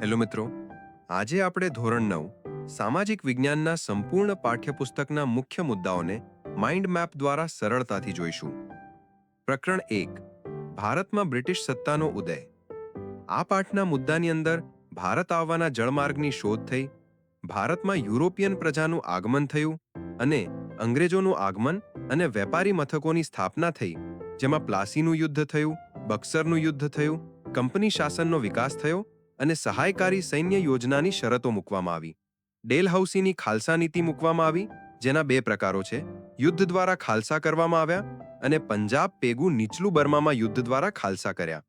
Hello મિત્રો, આજે આપણે ધોરણ નવ, સામાજિક વિજ્ઞાનના સંપૂર્ણ પાઠ્યપુસ્તકના મુખ્ય મુદ્દાઓને માઇન્ડ મેપ દ્વારા સરળતાથી જોઈશું. પ્રકરણ એક, ભારતમાં બ્રિટિશ સત્તાનો ઉદય. આ પાઠના મુદ્દાની અંદર ભારત આવવાના જળમાર્ગની શોધ થઈ, ભારતમાં યુરોપિયન પ્રજાનું આગમન થયું અને અંગ્રેજોનું આગમન અને વેપારી મથકોની સ્થાપના થઈ, જેમાં પ્લાસીનું યુદ્ધ થયું, બક્સરનું યુદ્ધ થયું, કંપની શાસનનો વિકાસ થયો અને સહાયકારી સૈન્ય યોજનાની શરતો મૂકવામાં આવી. ડેલહાઉસીની ખાલસા નીતિ મૂકવામાં આવી, જેના બે પ્રકારો છે. યુદ્ધ દ્વારા ખાલસા કરવામાં આવ્યા અને પંજાબ પેગુ નીચલું બર્મામાં યુદ્ધ દ્વારા ખાલસા કર્યા.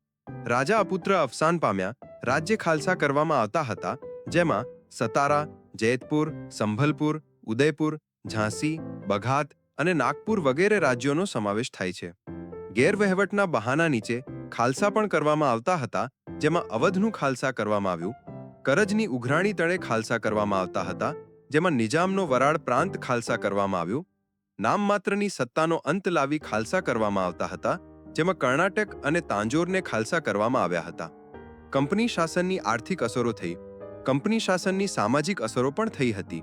રાજા અપુત્ર અવસાન પામ્યા, રાજ્ય ખાલસા કરવામાં આવતા હતા, જેમાં સતારા, જૈતપુર, સંભલપુર, ઉદયપુર, ઝાંસી, બઘાત અને નાગપુર વગેરે રાજ્યોનો સમાવેશ થાય છે. ગેરવહીવટના બહાના નીચે ખાલસા પણ કરવામાં આવતા હતા જેમાં અવધનું ખાલસા કરવામાં આવ્યું, કરજની ઉઘરાણી તળે ખાલસા કરવામાં આવતા હતા, જેમાં નિજામનો વરાળ પ્રાંત ખાલસા કરવામાં આવ્યું, નામમાત્રની સત્તાનો અંત લાવી ખાલસા કરવામાં આવતા હતા, જેમાં કર્ણાટક અને તાંજોરને ખાલસા કરવામાં આવ્યા હતા. કંપની શાસનની આર્થિક અસરો થઈ, કંપની શાસનની સામાજિક અસરો પણ થઈ હતી.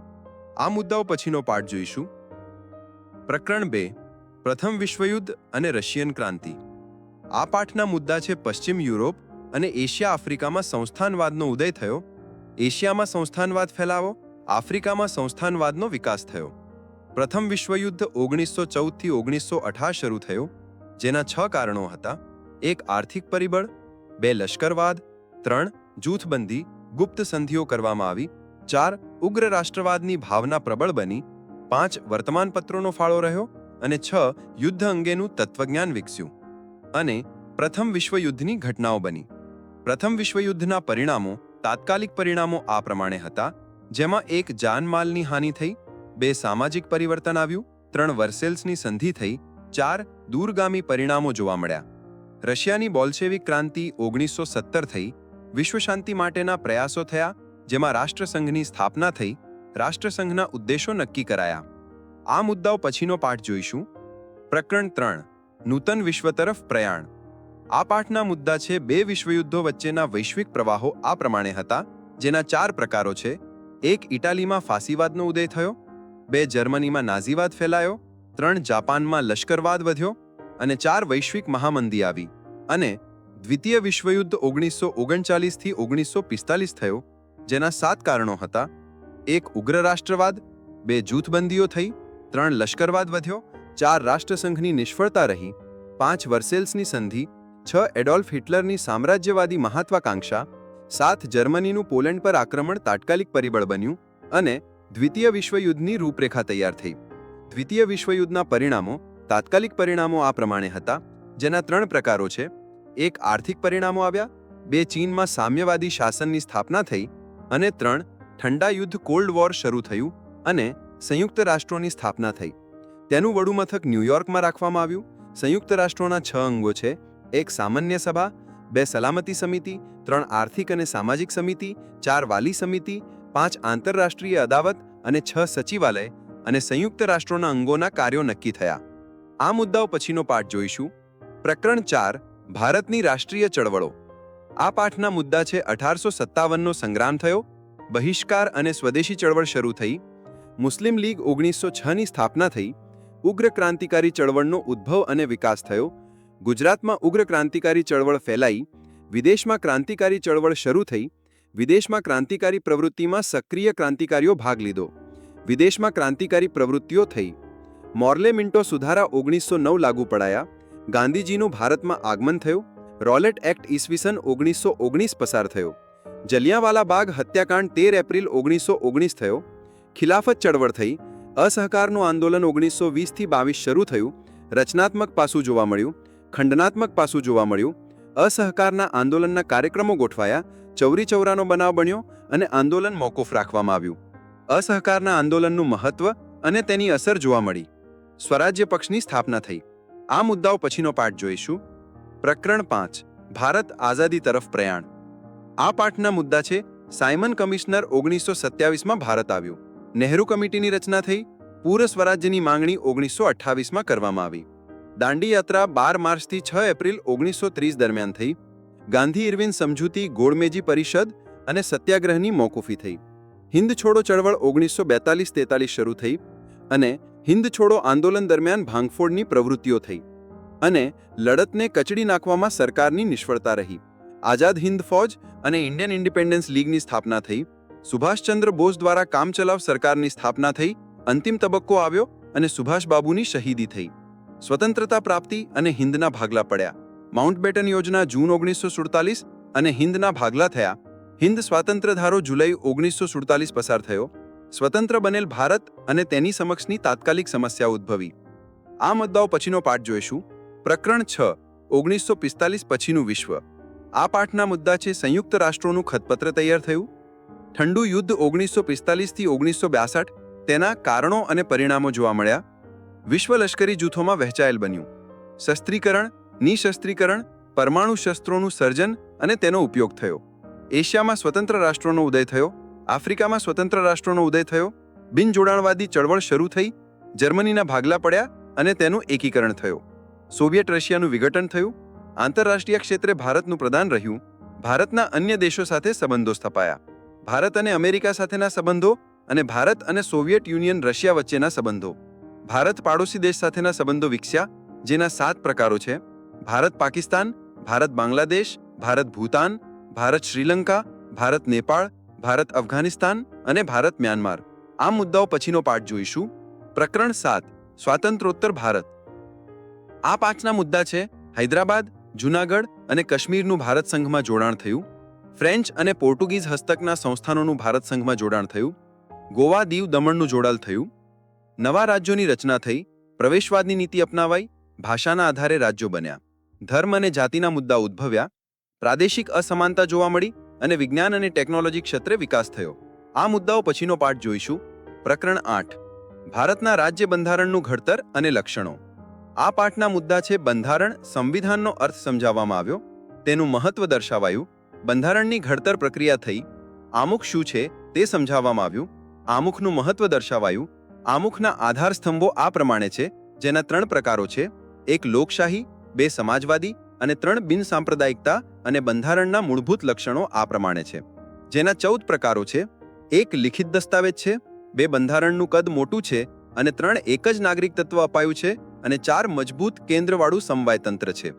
આ મુદ્દાઓ પછીનો પાઠ જોઈશું. પ્રકરણ બે, પ્રથમ વિશ્વયુદ્ધ અને રશિયન ક્રાંતિ. આ પાઠના મુદ્દા છે પશ્ચિમ યુરોપ અને એશિયા આફ્રિકામાં સંસ્થાનવાદનો ઉદય થયો. એશિયામાં સંસ્થાનવાદ ફેલાવો, આફ્રિકામાં સંસ્થાનવાદનો વિકાસ થયો. પ્રથમ વિશ્વયુદ્ધ ઓગણીસો ચૌદથી ઓગણીસો અઢાર શરૂ થયો, જેના છ કારણો હતા. એક, આર્થિક પરિબળ. બે, લશ્કરવાદ. ત્રણ, જૂથબંધી, ગુપ્ત સંધિઓ કરવામાં આવી. ચાર, ઉગ્ર રાષ્ટ્રવાદની ભાવના પ્રબળ બની. પાંચ, વર્તમાનપત્રોનો ફાળો રહ્યો. અને છ, યુદ્ધ અંગેનું તત્વજ્ઞાન વિકસ્યું. અને પ્રથમ વિશ્વયુદ્ધની ઘટનાઓ બની. પ્રથમ વિશ્વયુદ્ધના પરિણામો તાત્કાલિક પરિણામો આ પ્રમાણે હતા, જેમાં એક જાનમાલની હાનિ થઈ, બે સામાજિક પરિવર્તન આવ્યું, ત્રણ વર્સેલ્સની સંધિ થઈ, ચાર દૂરગામી પરિણામો જોવા મળ્યા. રશિયાની બોલ્શેવિક ક્રાંતિ ઓગણીસો સત્તર થઈ, વિશ્વ શાંતિ માટેના પ્રયાસો થયા, જેમાં રાષ્ટ્રસંઘની સ્થાપના થઈ, રાષ્ટ્રસંઘના ઉદ્દેશો નક્કી કરાયા. આ મુદ્દાઓ પછીનો પાઠ જોઈશું. પ્રકરણ ત્રણ, નૂતન વિશ્વ તરફ પ્રયાણ. આ પાઠના મુદ્દા છે બે વિશ્વયુદ્ધો વચ્ચેના વૈશ્વિક પ્રવાહો આ પ્રમાણે હતા, જેના ચાર પ્રકારો છે. એક ઇટાલીમાં ફાસીવાદનો ઉદય થયો, બે જર્મનીમાં નાઝીવાદ ફેલાયો, ત્રણ જાપાનમાં લશ્કરવાદ વધ્યો અને ચાર વૈશ્વિક મહામંદી આવી. અને દ્વિતીય વિશ્વયુદ્ધ ઓગણીસો ઓગણચાલીસથી ઓગણીસો પિસ્તાલીસ થયો, જેના સાત કારણો હતા. એક ઉગ્ર રાષ્ટ્રવાદ, બે જૂથબંધીઓ થઈ, ત્રણ લશ્કરવાદ વધ્યો, ચાર રાષ્ટ્રસંઘની નિષ્ફળતા રહી, પાંચ વર્સેલ્સની સંધિ છ એડોલ્ફ હિટલરની સામ્રાજ્યવાદી મહત્વાકાંક્ષા, સાત જર્મનીનું પોલેન્ડ પર આક્રમણ તાત્કાલિક પરિબળ બન્યું અને દ્વિતીય વિશ્વયુદ્ધની રૂપરેખા તૈયાર થઈ. દ્વિતીય વિશ્વયુદ્ધના પરિણામો તાત્કાલિક પરિણામો આ પ્રમાણે હતા, જેના ત્રણ પ્રકારો છે. એક, આર્થિક પરિણામો આવ્યા. બે, ચીનમાં સામ્યવાદી શાસનની સ્થાપના થઈ અને ત્રણ, ઠંડા યુદ્ધ કોલ્ડ વોર શરૂ થયું અને સંયુક્ત રાષ્ટ્રોની સ્થાપના થઈ. તેનું વડુમથક ન્યૂયોર્કમાં રાખવામાં આવ્યું. સંયુક્ત રાષ્ટ્રોના છ અંગો છે એક સામાન્ય સભા, બે સલામતી સમિતિ, ત્રણ આર્થિક અને સામાજિક સમિતિ, ચાર વાલી સમિતિ, પાંચ આંતરરાષ્ટ્રીય અદાવત અને છ સચિવાલય અને સંયુક્ત રાષ્ટ્રોના અંગોના કાર્યો નક્કી થયા. આ મુદ્દાઓ પછીનો પાઠ જોઈશું. પ્રકરણ ચાર, ભારતની રાષ્ટ્રીય ચળવળો. આ પાઠના મુદ્દા છે અઢારસો સત્તાવનનો સંગ્રામ થયો, બહિષ્કાર અને સ્વદેશી ચળવળ શરૂ થઈ, મુસ્લિમ લીગ ઓગણીસો છની સ્થાપના થઈ, ઉગ્ર ક્રાંતિકારી ચળવળનો ઉદ્ભવ અને વિકાસ થયો ગુજરાતમાં ઉગ્ર ક્રાંતિકારી ચળવળ ફેલાઈ, વિદેશમાં ક્રાંતિકારી ચળવળ શરૂ થઈ, વિદેશમાં ક્રાંતિકારી પ્રવૃત્તિમાં સક્રિય ક્રાંતિકારીઓ ભાગ લીધો. વિદેશમાં ક્રાંતિકારી પ્રવૃત્તિઓ થઈ. મોર્લે મિન્ટો સુધારા ઓગણીસો નવ લાગુ પડાયા. ગાંધીજીનું ભારતમાં આગમન થયું. રોલેટ એક્ટ ઈસવીસન ઓગણીસો ઓગણીસ પસાર થયો. જલિયાવાલા બાગ હત્યાકાંડ તેર એપ્રિલ ઓગણીસો ઓગણીસ થયો. ખિલાફત ચળવળ થઈ. અસહકારનું આંદોલન ઓગણીસો વીસથી બાવીસ શરૂ થયું. રચનાત્મક પાસું જોવા મળ્યું. ખંડનાત્મક પાસું જોવા મળ્યું. અસહકારના આંદોલનના કાર્યક્રમો ગોઠવાયા, ચૌરી ચૌરાનો બનાવ બન્યો અને આંદોલન મોકૂફ રાખવામાં આવ્યું. અસહકારના આંદોલનનું મહત્વ અને તેની અસર જોવા મળી. સ્વરાજ્ય પક્ષની સ્થાપના થઈ. આ મુદ્દાઓ પછીનો પાઠ જોઈશું. પ્રકરણ પાંચ, ભારત આઝાદી તરફ પ્રયાણ. આ પાઠના મુદ્દા છે, સાયમન કમિશનર ઓગણીસો સત્યાવીસમાં ભારત આવ્યું. નહેરુ કમિટીની રચના થઈ. પૂર્વ સ્વરાજ્યની માંગણી ઓગણીસો અઠ્ઠાવીસમાં કરવામાં આવી. દાંડી યાત્રા બાર માર્ચથી છ એપ્રિલ ઓગણીસો ત્રીસ દરમિયાન થઈ. ગાંધી ઇરવિન સમજૂતી ગોળમેજી પરિષદ અને સત્યાગ્રહની મોકૂફી થઈ. હિન્દ છોડો ચળવળ ઓગણીસો બેતાલીસ તેતાલીસ શરૂ થઈ અને હિન્દ છોડો આંદોલન દરમિયાન ભાંગફોડની પ્રવૃત્તિઓ થઈ. અને લડતને કચડી નાખવામાં સરકારની નિષ્ફળતા રહી. આઝાદ હિન્દ ફૌજ અને ઇન્ડિયન ઇન્ડિપેન્ડન્સ લીગની સ્થાપના થઈ. સુભાષચંદ્ર બોઝ દ્વારા કામચલાવ સરકારની સ્થાપના થઈ. અંતિમ તબક્કો આવ્યો અને સુભાષબાબુની શહીદી થઈ. સ્વતંત્રતા પ્રાપ્તિ અને હિન્દના ભાગલા પડ્યા. માઉન્ટબેટન યોજના જૂન ઓગણીસો સુડતાલીસ અને હિન્દના ભાગલા થયા. હિન્દ સ્વાતંત્ર્ય ધારો જુલાઈ ઓગણીસો સુડતાલીસ પસાર થયો. સ્વતંત્ર બનેલ ભારત અને તેની સમક્ષની તાત્કાલિક સમસ્યા ઉદ્ભવી. આ મુદ્દાઓ પછીનો પાઠ જોઈશું. પ્રકરણ છ, ઓગણીસો પિસ્તાલીસ પછીનું વિશ્વ. આ પાઠના મુદ્દા છે સંયુક્ત રાષ્ટ્રોનું ખતપત્ર તૈયાર થયું. ઠંડુ યુદ્ધ ઓગણીસો પિસ્તાલીસથી ઓગણીસો બ્યાસઠ તેના કારણો અને પરિણામો જોવા મળ્યા. વિશ્વ લશ્કરી જૂથોમાં વહેંચાયેલ બન્યું. શસ્ત્રીકરણ, નિશસ્ત્રીકરણ, પરમાણુ શસ્ત્રોનું સર્જન અને તેનો ઉપયોગ થયો. એશિયામાં સ્વતંત્ર રાષ્ટ્રોનો ઉદય થયો, આફ્રિકામાં સ્વતંત્ર રાષ્ટ્રોનો ઉદય થયો, બિનજોડાણવાદી ચળવળ શરૂ થઈ, જર્મનીના ભાગલા પડ્યા અને તેનું એકીકરણ થયું. સોવિયેટ રશિયાનું વિઘટન થયું, આંતરરાષ્ટ્રીય ક્ષેત્રે ભારતનું પ્રદાન રહ્યું, ભારતના અન્ય દેશો સાથે સંબંધો સ્થપાયા. ભારત અને અમેરિકા સાથેના સંબંધો અને ભારત અને સોવિયેટ યુનિયન રશિયા વચ્ચેના સંબંધો. ભારત પાડોશી દેશ સાથેના સંબંધો વિકસ્યા, જેના સાત પ્રકારો છે. ભારત પાકિસ્તાન, ભારત બાંગ્લાદેશ, ભારત ભૂતાન, ભારત શ્રીલંકા, ભારત નેપાળ, ભારત અફઘાનિસ્તાન અને ભારત મ્યાનમાર. આ મુદ્દાઓ પછીનો પાઠ જોઈશું. પ્રકરણ સાત, સ્વાતંત્રોત્તર ભારત. આ પાંચના મુદ્દા છે, હૈદરાબાદ, જૂનાગઢ અને કાશ્મીરનું ભારત સંઘમાં જોડાણ થયું. ફ્રેન્ચ અને પોર્ટુગીઝ હસ્તકના સંસ્થાનોનું ભારત સંઘમાં જોડાણ થયું. ગોવા દીવ દમણનું જોડાણ થયું. નવા રાજ્યોની રચના થઈ, પ્રવેશવાદની નીતિ અપનાવાઈ, ભાષાના આધારે રાજ્યો બન્યા. ધર્મ અને જાતિના મુદ્દા ઉદ્ભવ્યા, પ્રાદેશિક અસમાનતા જોવા મળી અને વિજ્ઞાન અને ટેકનોલોજી ક્ષેત્રે વિકાસ થયો. આ મુદ્દાઓ પછીનો પાઠ જોઈશું. પ્રકરણ આઠ. ભારતના રાજ્ય બંધારણનું ઘડતર અને લક્ષણો. આ પાઠના મુદ્દા છે બંધારણ સંવિધાનનો અર્થ સમજાવવામાં આવ્યો, તેનું મહત્વ દર્શાવાયું, બંધારણની ઘડતર પ્રક્રિયા થઈ, આમુખ શું છે તે સમજાવવામાં આવ્યું, આમુખનું મહત્વ દર્શાવાયું આમુખના આધાર સ્તંભો આ પ્રમાણે છે, જેના ત્રણ પ્રકારો છે, એક લોકશાહી, બે સમાજવાદી અને ત્રણ બિનસાંપ્રદાયિકતા અને બંધારણના મૂળભૂત લક્ષણો આ પ્રમાણે છે. જેના ચૌદ પ્રકારો છે, એક લિખિત દસ્તાવેજ છે, બે બંધારણનું કદ મોટું છે અને ત્રણ એક જ નાગરિક તત્વ અપાયું છે અને ચાર મજબૂત કેન્દ્રવાળું સમવાયતંત્ર છે.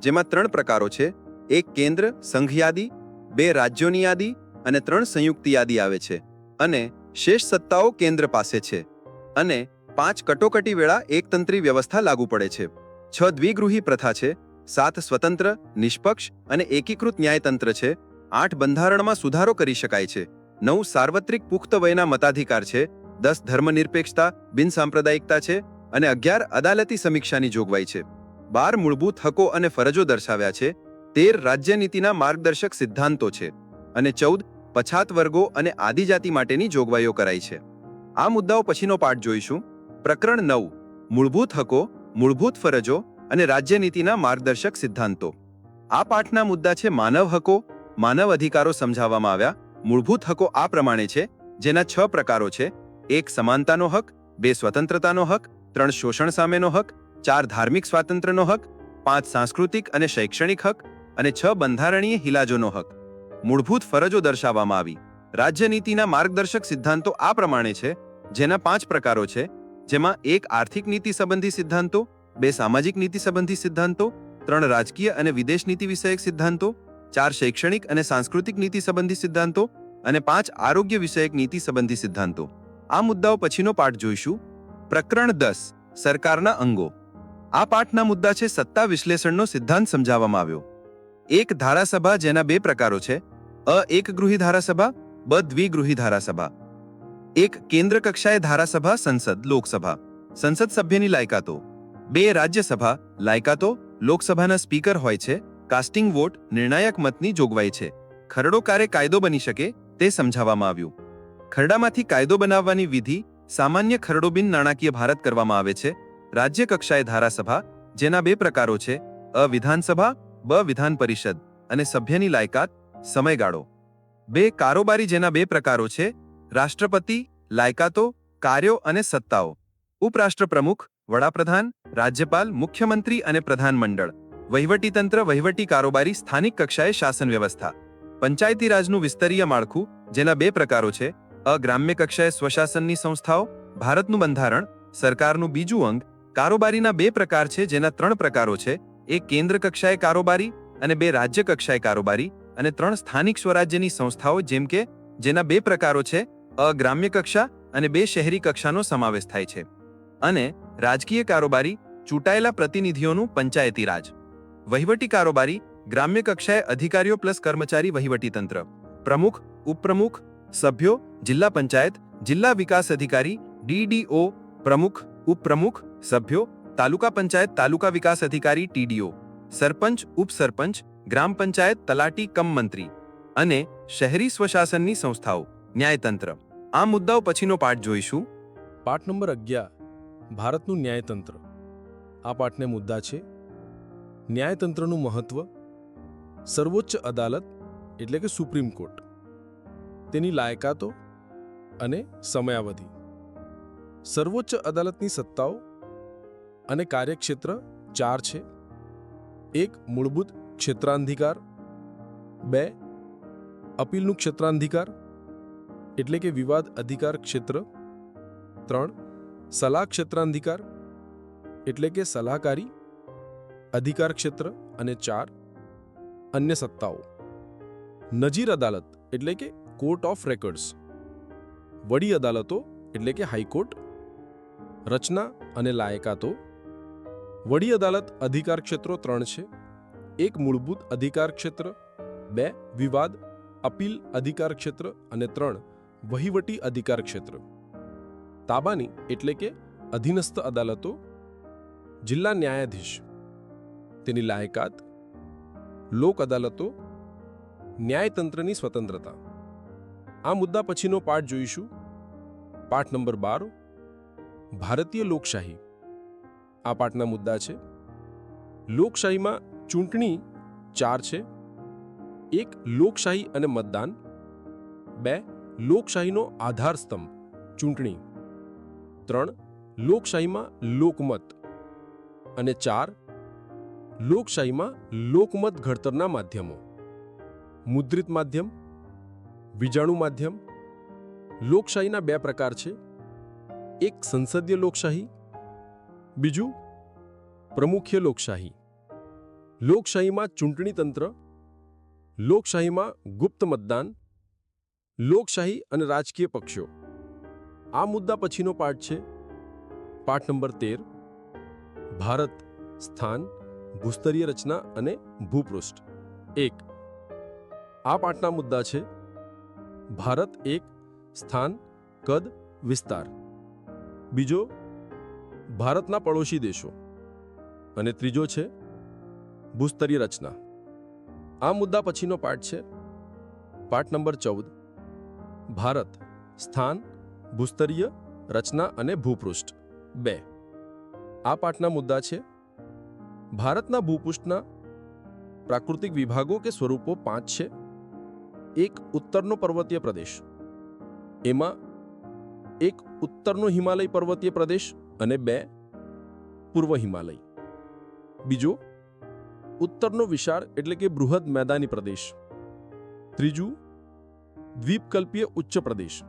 જેમાં ત્રણ પ્રકારો છે, એક કેન્દ્ર સંઘ યાદી, બે રાજ્યોની યાદી અને ત્રણ સંયુક્ત યાદી આવે છે અને શેષ સત્તાઓ કેન્દ્ર પાસે છે. અને પાંચ કટોકટી વેળા એકતંત્રી વ્યવસ્થા લાગુ પડે છે. છ દ્વિગૃહી પ્રથા છે, સાત સ્વતંત્ર, નિષ્પક્ષ અને એકીકૃત ન્યાયતંત્ર છે, આઠ બંધારણમાં સુધારો કરી શકાય છે, નવ સાર્વત્રિક પુખ્ત વયના મતાધિકાર છે, દસ ધર્મનિરપેક્ષતા બિનસાંપ્રદાયિકતા છે અને અગિયાર અદાલતી સમીક્ષાની જોગવાઈ છે. બાર મૂળભૂત હકો અને ફરજો દર્શાવ્યા છે, તેર રાજ્યનીતિના માર્ગદર્શક સિદ્ધાંતો છે અને ચૌદ પછાત વર્ગો અને આદિજાતિ માટેની જોગવાઈઓ કરાઈ છે. આ મુદ્દાઓ પછીનો પાઠ જોઈશું. પ્રકરણ નવ, મૂળભૂત હકો, મૂળભૂત ફરજો અને રાજ્યનીતિના માર્ગદર્શક સિદ્ધાંતો. આ પાઠના મુદ્દા છે માનવ હકો, માનવ અધિકારો સમજાવવામાં આવ્યા. મૂળભૂત હકો આ પ્રમાણે છે, જેના છ પ્રકારો છે. એક, સમાનતાનો હક, બે, સ્વતંત્રતાનો હક, ત્રણ, શોષણ સામેનો હક, ચાર, ધાર્મિક સ્વાતંત્ર્યનો હક, પાંચ, સાંસ્કૃતિક અને શૈક્ષણિક હક, અને છ, બંધારણીય હિલાજોનો હક. મૂળભૂત ફરજો દર્શાવવામાં આવી. રાજ્યનીતિના માર્ગદર્શક સિદ્ધાંતો આ પ્રમાણે છે. જેના પાંચ પ્રકારો છે. જેમાં એક આર્થિક નીતિ સંબંધી સિદ્ધાંતો, બે સામાજિક નીતિ સંબંધી સિદ્ધાંતો, ત્રણ રાજકીય અને વિદેશ નીતિ વિષયક સિદ્ધાંતો, ચાર શૈક્ષણિક અને સાંસ્કૃતિક નીતિ સંબંધી સિદ્ધાંતો અને પાંચ આરોગ્ય વિષયક નીતિ સંબંધી સિદ્ધાંતો. આ મુદ્દાઓ પછીનો પાઠ જોઈશું. પ્રકરણ દસ, સરકારના અંગો. આ પાઠના મુદ્દા છે સત્તા વિશ્લેષણનો સિદ્ધાંત સમજાવવામાં આવ્યો. એક ધારાસભા જેના બે પ્રકારો છે. અ એકગૃહી ધારાસભા બ દ્વિગૃહી ધારાસભા. એક કેન્દ્ર કક્ષાએ ધારાસભા, સંસદ, લોકસભા. સંસદ સભ્યની લાયકાતો. બે રાજ્યસભા, લાયકાતો, લોકસભાના સ્પીકર હોય છે, કાસ્ટિંગ વોટ, નિર્ણાયક મતની જોગવાઈ છે. ખરડો કારે કાયદો બની શકે, તે સમજાવવામાં આવ્યું. ખરડામાંથી કાયદો બનાવવાની વિધિ, સામાન્ય ખરડો બિન નાણાકીય ભારત કરવામાં આવે છે. રાજ્ય કક્ષાએ ધારાસભા, જેના બે પ્રકારો છે, અ વિધાનસભા, બ વિધાન પરિષદ, અને સભ્યની લાયકાત, સમયગાળો. બે કારોબારી જેના બે પ્રકારો છે, રાષ્ટ્રપતિ, લાયકાતો, કાર્યો અને સત્તાઓ. ઉપરાષ્ટ્ર પ્રમુખ વડાપ્રધાન, રાજ્યપાલ, મુખ્યમંત્રી અને પ્રધાનમંડળ. વહીવટીતંત્ર, વહીવટી કારોબારી, સ્થાનિક કક્ષાએ શાસન વ્યવસ્થા. પંચાયતી રાજનું વિસ્તરીય માળખું, જેના બે પ્રકારો છે અગ્રામ્ય કક્ષાએ સ્વશાસનની સંસ્થાઓ, ભારતનું બંધારણ, સરકારનું બીજું અંગ, કારોબારીના બે પ્રકાર છે જેના ત્રણ પ્રકારો છે, એક કેન્દ્ર કક્ષાએ કારોબારી અને બે રાજ્ય કક્ષાએ કારોબારી અને ત્રણ સ્થાનિક સ્વરાજ્યની સંસ્થાઓ જેમ કે, જેના બે પ્રકારો છે અગ્રામ્ય કક્ષા અને બે શહેરી કક્ષાનો સમાવેશ થાય છે. અને રાજકીય કારોબારી, ચૂંટાયેલા પ્રતિનિધિઓનું પંચાયતી રાજ. વહીવટી કારોબારી, ગ્રામ્ય કક્ષાએ અધિકારીઓ પ્લસ કર્મચારી વહીવટી તંત્ર. પ્રમુખ, ઉપપ્રમુખ, સભ્યો, જિલ્લા પંચાયત, જિલ્લા વિકાસ અધિકારી ડીડીઓ પ્રમુખ, ઉપપ્રમુખ, સભ્યો, તાલુકા પંચાયત, તાલુકા વિકાસ અધિકારી ટીડીઓ સરપંચ, ઉપસરપંચ ગ્રામ પંચાયત તલાટી કમ મંત્રી અને શહેરી સ્વશાસનની સંસ્થાઓ, ન્યાયતંત્ર. આ મુદ્દાઓ પછીનો પાઠ જોઈશું. પાઠ નંબર અગિયાર. ભારતનું ન્યાયતંત્ર. આ પાઠને મુદ્દા છે, ન્યાયતંત્રનું મહત્વ, સર્વોચ્ચ અદાલત એટલે કે સુપ્રીમ કોર્ટ, તેની લાયકાતો અને સમયાવધિ. સર્વોચ્ચ અદાલતની સત્તાઓ અને કાર્યક્ષેત્ર ચાર છે. એક મૂળભૂત ક્ષેત્રાધિકાર? બે, અપીલનું ક્ષેત્રાધિકાર? એટલે કે વિવાદ અધિકાર ક્ષેત્ર? ત્રણ, સલાહ ક્ષેત્રાધિકાર? એટલે કે સલાહકારી અધિકાર ક્ષેત્ર? અને ચાર, અન્ય સત્તાઓ. નજીર અદાલત એટલે કે કોર્ટ ઓફ રેકર્ડ્સ. વડી અદાલતો એટલે કે હાઈકોર્ટ? રચના અને લાયકાતો? વડી અદાલત અધિકાર ક્ષેત્રો ત્રણ છે. એક મૂળભૂત અધિકાર ક્ષેત્ર, બે વિવાદ, અપીલ અધિકાર ક્ષેત્ર અને ત્રણ વહીવટી અધિકાર ક્ષેત્ર. તાબાની એટલે કે અધીનસ્થ અદાલતો, જિલ્લા ન્યાયાધીશ. તેની લાયકાત, લોક અદાલતો, ન્યાયતંત્રની સ્વતંત્રતા. આ મુદ્દા પછીનો પાઠ જોઈશું. પાઠ નંબર બાર, ભારતીય લોકશાહી. આ પાઠના મુદ્દા છે. લોકશાહીમાં ચૂંટણી ચાર છે. એક લોકશાહી અને મતદાન. બે, લોકશાહીનો આધાર સ્તંભ ચૂંટણી. ત્રણ, લોકશાહીમાં લોકમત. અને ચાર, લોકશાહીમાં લોકમત ઘડતરના માધ્યમો. મુદ્રિત માધ્યમ, વીજાણુ માધ્યમ. લોકશાહીના બે પ્રકાર છે. એક સંસદીય લોકશાહી, બીજું પ્રમુખ્ય લોકશાહી. લોકશાહીમાં ચૂંટણી તંત્ર, લોકશાહીમાં ગુપ્ત મતદાન, લોકશાહી અને રાજકીય પક્ષો. આ મુદ્દા પછીનો પાઠ છે. પાઠ નંબર તેર. ભારત, સ્થાન, ભૂસ્તરીય રચના અને ભૂપૃષ્ઠ. એક. આ પાઠના મુદ્દા છે. ભારત એક, સ્થાન, કદ, વિસ્તાર. બીજો, ભારતના પડોશી દેશો. અને ત્રીજો છે ભૂસ્તરીય રચના. આ મુદ્દા પછીનો પાઠ છે. પાઠ નંબર ચૌદ. ભારત, સ્થાન, ભૂસ્તરીય, રચના અને ભૂપૃષ્ઠ. બે. આ પાઠના મુદ્દા છે. ભારતના ભૂપૃષ્ઠના પ્રાકૃતિક વિભાગો કે સ્વરૂપો પાંચ છે. એક ઉત્તરનો પર્વતીય પ્રદેશ. એમાં એક ઉત્તરનો હિમાલય પર્વતીય પ્રદેશ અને બે પૂર્વ હિમાલય. બીજો ઉત્તરનો વિશાળ એટલે કે બૃહદ મેદાની પ્રદેશ. ત્રીજું, દ્વીપકલ્પીય ઉચ્ચ પ્રદેશ.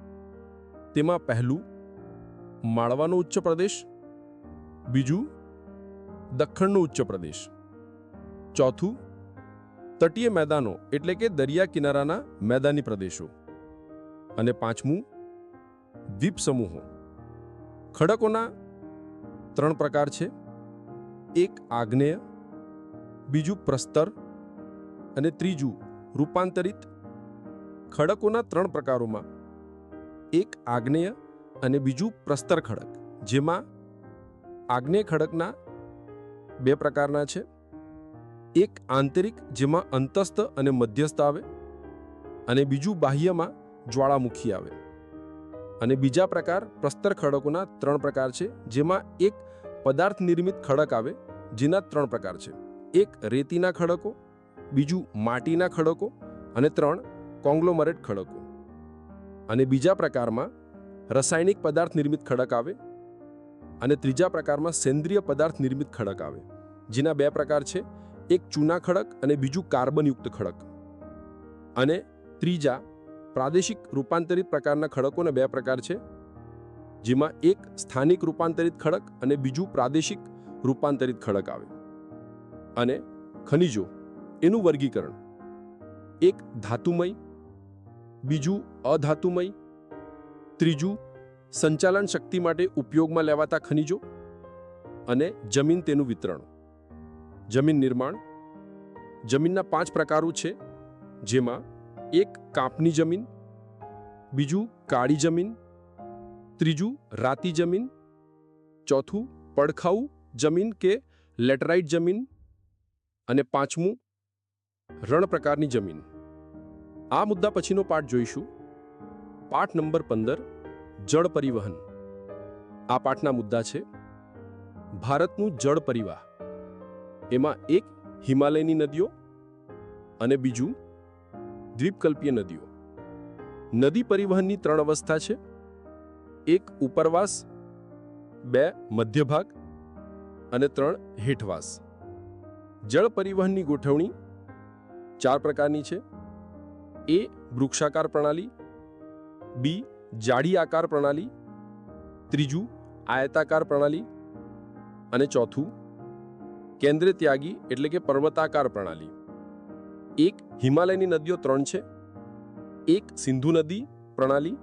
તેમાં પહેલું, માળવાનો ઉચ્ચ પ્રદેશ. બીજું, દખ્ખણનો ઉચ્ચ પ્રદેશ. ચોથું, તટીય મેદાનો એટલે કે દરિયા કિનારાના મેદાની પ્રદેશો. અને પાંચમું દ્વીપ સમૂહો ખડકોના ત્રણ પ્રકાર છે. એક આગ્નેય બીજું પ્રસ્તર અને ત્રીજું રૂપાંતરિત ખડકોના ત્રણ પ્રકારોમાં. એક આગ્નેય અને બીજું પ્રસ્તર ખડક, જેમાં આગ્નેય ખડકના બે પ્રકારના છે. એક આંતરિક, જેમાં અંતસ્થ અને મધ્યસ્થ આવે અને બીજું બાહ્યમાં જ્વાળામુખી આવે. અને બીજા પ્રકાર પ્રસ્તર ખડકોના ત્રણ પ્રકાર છે, જેમાં એક પદાર્થ નિર્મિત ખડક આવે, જેના ત્રણ પ્રકાર છે. એક રેતીના ખડકો, બીજું માટીના ખડકો અને ત્રણ કોંગ્લોમરેટ ખડકો. અને બીજા પ્રકારમાં રાસાયણિક પદાર્થ નિર્મિત ખડક આવે અને ત્રીજા પ્રકારમાં સેન્દ્રિય પદાર્થ નિર્મિત ખડક આવે, જેના બે પ્રકાર છે, એક ચૂના ખડક અને બીજું કાર્બનયુક્ત ખડક. અને ત્રીજા પ્રાદેશિક રૂપાંતરિત પ્રકારના ખડકોના બે પ્રકાર છે, જેમાં એક સ્થાનિક રૂપાંતરિત ખડક અને બીજું પ્રાદેશિક રૂપાંતરિત ખડક આવે. અને ખનિજો, એનું વર્ગીકરણ. એક ધાતુમય, બીજું અધાતુમય, ત્રીજું સંચાલન શક્તિ માટે ઉપયોગમાં લેવાતા ખનિજો અને જમીન તેનું વિતરણ. જમીન નિર્માણ, જમીનના પાંચ પ્રકારો છે, જેમાં એક કાપની જમીન, બીજું કાળી જમીન, ત્રીજું રાતી જમીન, ચોથું પડખાઉ જમીન કે લેટરાઇટ જમીન અને પાંચમું, રણ પ્રકારની જમીન. આ મુદ્દા પછીનો પાઠ જોઈશું. પાઠ નંબર પંદર, જળ પરિવહન. આ પાઠના મુદ્દા છે, ભારતનું જળ પરિવાહ. એમાં એક હિમાલયની નદીઓ અને બીજું દ્વીપકલ્પીય નદીઓ. નદી પરિવહનની ત્રણ અવસ્થા છે, એક ઉપરવાસ, બે મધ્યભાગ અને ત્રણ હેઠવાસ. જળ પરિવહનની ગોઠવણી ચાર પ્રકારની છે. એ, વૃક્ષાકાર પ્રણાલી. બી, જાડી આકાર પ્રણાલી. ત્રીજું, આયતાકાર પ્રણાલી. અને ચોથું, કેન્દ્ર ત્યાગી એટલે કે પર્વતાકાર પ્રણાલી. એક, હિમાલયની નદીઓ ત્રણ છે. એક, સિંધુ નદી પ્રણાલી.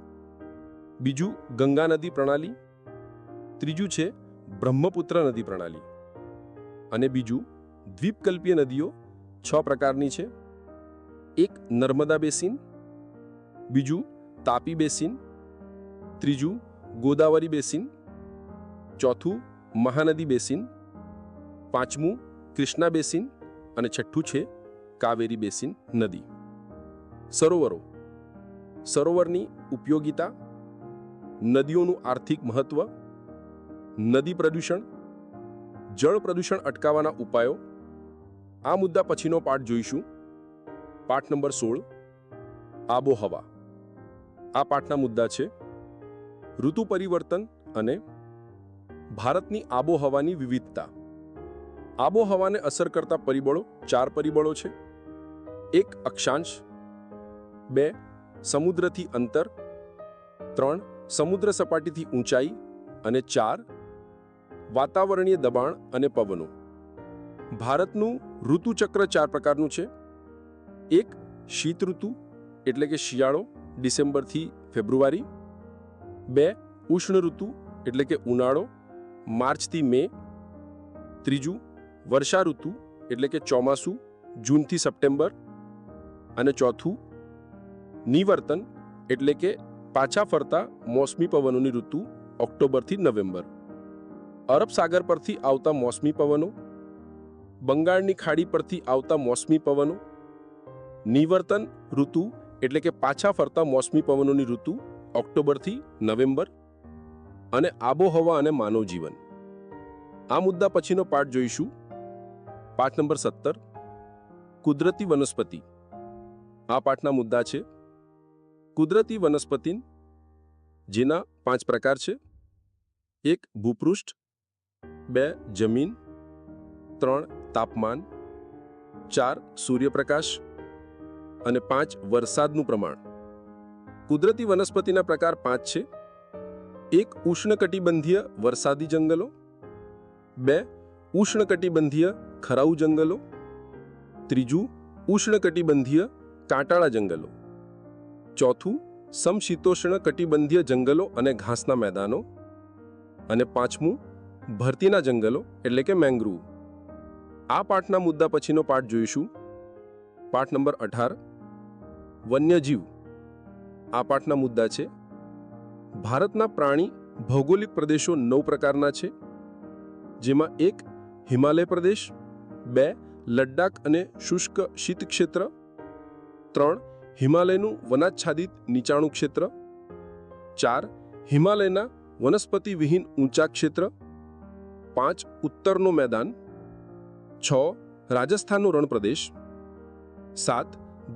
બીજું, ગંગા નદી પ્રણાલી. ત્રીજું છે, બ્રહ્મપુત્ર નદી પ્રણાલી. અને બીજું દ્વીપકલ્પીય નદીઓ છ પ્રકારની છે. એક નર્મદા બેસિન, બીજું તાપી બેસિન, ત્રીજું ગોદાવરી બેસિન, ચોથું મહાનદી બેસિન, પાંચમું કૃષ્ણા બેસિન અને છઠ્ઠું છે કાવેરી બેસિન નદી. સરોવરો. સરોવરની ઉપયોગિતા, નદીઓનું આર્થિક મહત્વ, નદી પ્રદૂષણ, જળ પ્રદૂષણ અટકાવવાના ઉપાયો આ મુદ્દા પછીનો પાઠ જોઈશું. પાઠ નંબર સોળ, આબોહવા. આ પાઠના મુદ્દા છે, ઋતુ પરિવર્તન અને ભારતની આબોહવાની વિવિધતા. આબોહવાને અસર કરતા પરિબળો ચાર પરિબળો છે. એક, અક્ષાંશ. બે, સમુદ્રથી અંતર. ત્રણ, સમુદ્ર સપાટીથી ઊંચાઈ. અને ચાર, વાતાવરણીય દબાણ અને પવનો. ભારતનું ઋતુચક્ર ચાર પ્રકારનું છે. એક શીત ઋતુ એટલે કે શિયાળો, ડિસેમ્બરથી ફેબ્રુઆરી. બે ઉષ્ણ ઋતુ એટલે કે ઉનાળો, માર્ચથી મે. ત્રીજું વર્ષા ઋતુ એટલે કે ચોમાસું, જૂનથી સપ્ટેમ્બર. અને ચોથું, નિવર્તન, એટલે કે પાછા ફરતા મોસમી પવનોની ઋતુ ઓક્ટોબરથી નવેમ્બર. અરબ સાગર પરથી આવતા મોસમી પવનો બંગાળની ખાડી પરથી આવતા મોસમી પવનો, નિવર્તન ઋતુ એટલે કે પાછા ફરતા મોસમી પવનોની ઋતુ ઓક્ટોબરથી નવેમ્બર અને આબોહવા અને માનવ જીવન. આ મુદ્દા પછીનો પાઠ જોઈશું. પાઠ નંબર સત્તર, કુદરતી વનસ્પતિ. આ પાઠના મુદ્દા છે. કુદરતી વનસ્પતિ જેના પાંચ પ્રકાર છે. એક ભૂપૃષ્ઠ, બે જમીન, ત્રણ તાપમાન, ચાર સૂર્યપ્રકાશ અને પાંચ વરસાદનું પ્રમાણ. કુદરતી વનસ્પતિના પ્રકાર પાંચ છે. એક ઉષ્ણકટિબંધીય વરસાદી જંગલો, બે ઉષ્ણકટિબંધીય ખરાઉ જંગલો, ત્રીજું ઉષ્ણકટિબંધીય કાંટાળા જંગલો. ચોથું સમશીતોષ્ણ કટિબંધીય જંગલો અને ઘાસના મેદાનો અને પાંચમું ભરતીના જંગલો એટલે કે મેંગ્રુવ. આ પાઠના મુદ્દા પછીનો પાઠ જોઈશું. પાઠ નંબર અઢાર. વન્યજીવ. આ પાઠના મુદ્દા છે. ભારતના પ્રાણી ભૌગોલિક પ્રદેશો નવ પ્રકારના છે. જેમાં એક હિમાલય પ્રદેશ, બે લદ્દાખ અને શુષ્ક શીત ક્ષેત્ર ત્રણ હિમાલયનું વનાચ્છાદિત નીચાણું ક્ષેત્ર, ચાર હિમાલયના વનસ્પતિ વિહીન ઊંચા ક્ષેત્ર, પાંચ ઉત્તરનો મેદાન છ, રાજસ્થાનનો રણપ્રદેશ. સાત,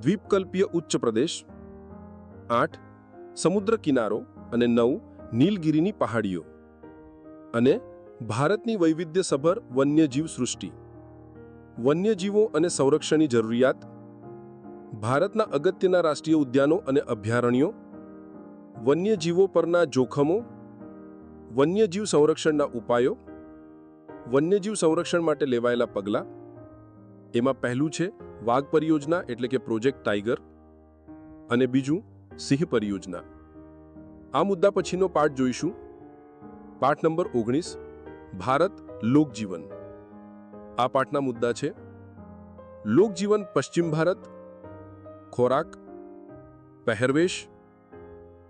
દ્વીપકલ્પીય ઉચ્ચ પ્રદેશ. આઠ, સમુદ્ર કિનારો અને નવ, નીલગિરીની પહાડીઓ. અને ભારતની વૈવિધ્યસભર વન્યજીવ સૃષ્ટિ. વન્યજીવો અને સંરક્ષણની જરૂરિયાત. ભારતના અગત્યના રાષ્ટ્રીય ઉદ્યાનો અને અભયારણ્યો. વન્યજીવો પરના જોખમો. વન્યજીવ સંરક્ષણના ઉપાયો. વન્યજીવ સંરક્ષણ માટે લેવાયેલા પગલાં? એમાં પહેલું છે વાઘ પરિયોજના એટલે કે પ્રોજેક્ટ ટાઈગર અને બીજું સિંહ પરિયોજના. આ મુદ્દા પછીનો પાઠ જોઈશું. પાઠ નંબર ઓગણીસ, ભારત લોકજીવન આ પાઠના મુદ્દા છે લોકજીવન પશ્ચિમ ભારત, ખોરાક, પહેરવેશ,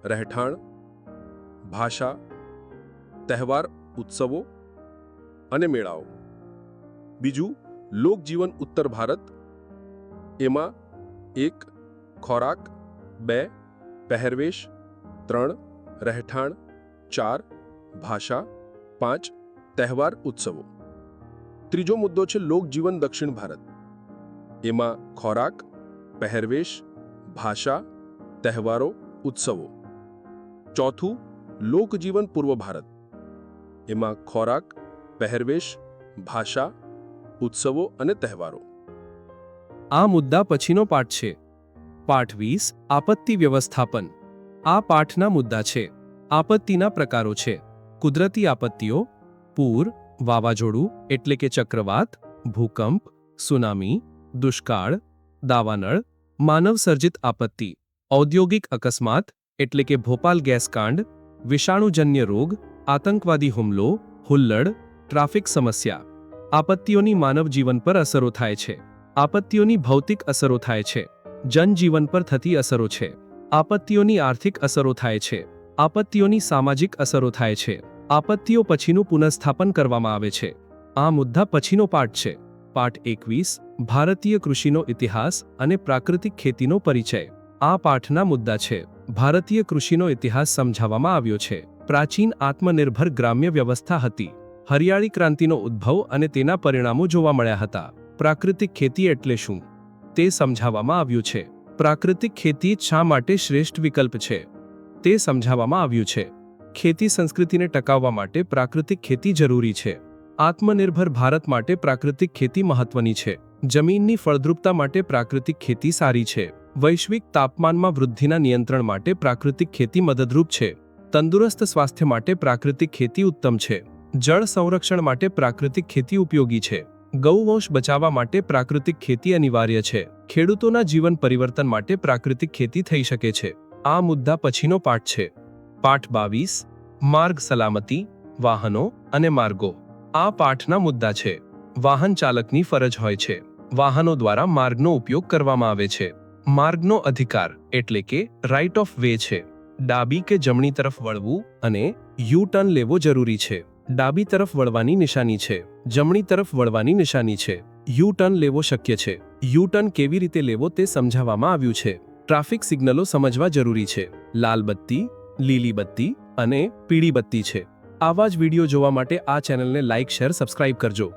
રહેઠાણ, ભાષા, તહેવાર, ઉત્સવો અને મેળાઓ. બીજું, લોકજીવન ઉત્તર ભારત. એમાં એક, ખોરાક. બે, પહેરવેશ. ત્રણ, રહેઠાણ. ચાર, ભાષા. પાંચ, તહેવાર, ઉત્સવો. ત્રીજો મુદ્દો છે લોકજીવન દક્ષિણ ભારત. એમાં ખોરાક, પહેરવેશ, ભાષા, તહેવારો, ઉત્સવો. ચોથું, લોકજીવન પૂર્વ ભારત. એમાં ખોરાક પહેરવેશ, ભાષા, ઉત્સવો અને તહેવારો. આ મુદ્દા પછીનો પાઠ છે. પાઠ વીસ, આપત્તિ વ્યવસ્થાપન. આ પાઠના મુદ્દા છે. આપત્તિના પ્રકારો છે. કુદરતી આપત્તિઓ, પૂર, વાવાઝોડું, એટલે કે ચક્રવાત, ભૂકંપ, સુનામી, દુષ્કાળ, દાવાનળ માનવ સર્જિત આપત્તિ, ઔદ્યોગિક અકસ્માત, એટલે કે ભોપાલ ગેસકાંડ વિષાણુજન્ય રોગ, આતંકવાદી હુમલો, હુલ્લડ ટ્રાફિક સમસ્યા. આપત્તિઓની માનવ જીવન પર અસરો થાય છે. આપત્તિઓની ભૌતિક અસરો થાય છે. જનજીવન પર થતી અસરો છે. આપત્તિઓની આર્થિક અસરો થાય છે. આપત્તિઓની સામાજિક અસરો થાય છે. આપત્તિઓ પછીનું પુનઃસ્થાપન કરવામાં આવે છે. આ મુદ્દા પછીનો પાઠ છે. પાઠ એકવીસ, ભારતીય કૃષિનો ઇતિહાસ અને પ્રાકૃતિક ખેતીનો પરિચય. આ પાઠના મુદ્દા છે. ભારતીય કૃષિનો ઇતિહાસ સમજાવવામાં આવ્યો છે. પ્રાચીન આત્મનિર્ભર ગ્રામ્ય વ્યવસ્થા હતી. હરિયાળી ક્રાંતિનો ઉદ્ભવ અને તેના પરિણામો જોવા મળ્યા હતા. પ્રાકૃતિક ખેતી એટલે શું? તે સમજાવવામાં આવ્યું છે. પ્રાકૃતિક ખેતી શા માટે શ્રેષ્ઠ વિકલ્પ છે? તે સમજાવવામાં આવ્યું છે. ખેતી સંસ્કૃતિને ટકાવવા માટે પ્રાકૃતિક ખેતી જરૂરી છે. આત્મનિર્ભર ભારત માટે પ્રાકૃતિક ખેતી મહત્વની છે. જમીનની ફળદ્રુપતા માટે પ્રાકૃતિક ખેતી સારી છે. વૈશ્વિક તાપમાનમાં વૃદ્ધિના નિયંત્રણ માટે પ્રાકૃતિક ખેતી મદદરૂપ છે. તંદુરસ્ત સ્વાસ્થ્ય માટે પ્રાકૃતિક ખેતી ઉત્તમ છે. જળ સંરક્ષણ માટે પ્રાકૃતિક ખેતી ઉપયોગી છે. ગૌવંશ બચાવવા માટે પ્રાકૃતિક ખેતી અનિવાર્ય છે. ખેડૂતોના જીવન પરિવર્તન માટે પ્રાકૃતિક ખેતી થઈ શકે છે. આ મુદ્દા પછીનો પાઠ છે. પાઠ બાવીસ, માર્ગ સલામતી, વાહનો અને માર્ગો. આ પાઠના મુદ્દા છે. વાહન ચાલકની ફરજ હોય છે. વાહનો દ્વારા માર્ગનો ઉપયોગ કરવામાં આવે છે. માર્ગનો અધિકાર એટલે કે રાઇટ ઓફ વે છે. ડાબી કે જમણી તરફ વળવું અને યુ ટર્ન લેવો જરૂરી છે. ડાબી તરફ વળવાની નિશાની છે, જમણી તરફ વળવાની નિશાની છે. યુ ટર્ન લેવો શક્ય છે. યુ ટર્ન કેવી રીતે લેવો તે સમજાવવામાં આવ્યું છે. ટ્રાફિક સિગ્નલો સમજવા જરૂરી છે. લાલ બત્તી, લીલી બત્તી અને પીળી બત્તી છે. આવા જ વીડિયો જોવા માટે આ ચેનલને લાઇક, શેર, સબસ્ક્રાઇબ કરજો.